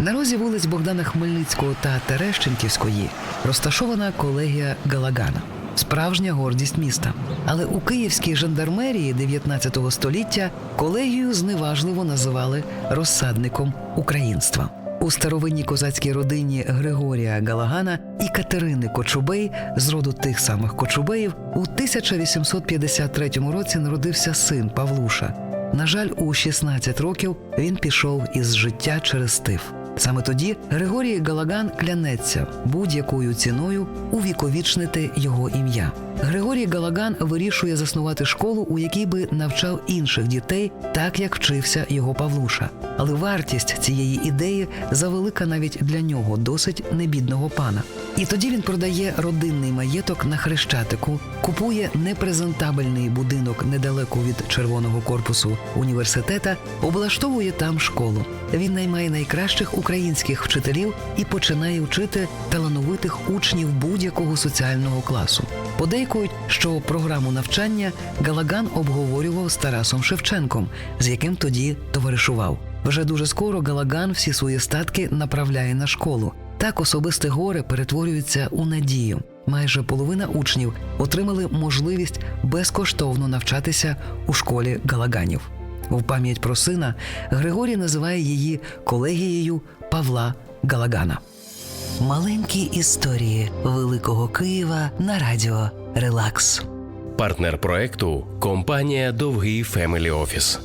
На розі вулиць Богдана Хмельницького та Терещенківської розташована колегія Галагана. Справжня гордість міста. Але у київській жандармерії 19 століття колегію зневажливо називали розсадником українства. У старовинній козацькій родині Григорія Галагана і Катерини Кочубей з роду тих самих Кочубеїв у 1853 році народився син Павлуша. На жаль, у 16 років він пішов із життя через тиф. Саме тоді Григорій Галаган клянеться будь-якою ціною увіковічнити його ім'я. Григорій Галаган вирішує заснувати школу, у якій би навчав інших дітей, так як вчився його Павлуша. Але вартість цієї ідеї завелика навіть для нього, досить небідного пана. І тоді він продає родинний маєток на хрещатику, купує непрезентабельний будинок недалеко від червоного корпусу університета, облаштовує там школу. Він наймає найкращих українських вчителів і починає вчити талановитих учнів будь-якого соціального класу. Подейкують, що програму навчання Галаган обговорював з Тарасом Шевченком, з яким тоді товаришував. Вже дуже скоро Галаган всі свої статки направляє на школу. Так особисте горе перетворюється у надію. Майже половина учнів отримали можливість безкоштовно навчатися у школі Галаганів. В пам'ять про сина Григорій називає її колегією Павла Галагана. Маленькі історії Великого Києва на радіо Релакс. Партнер проекту компанія Довгий Фемелі Офіс.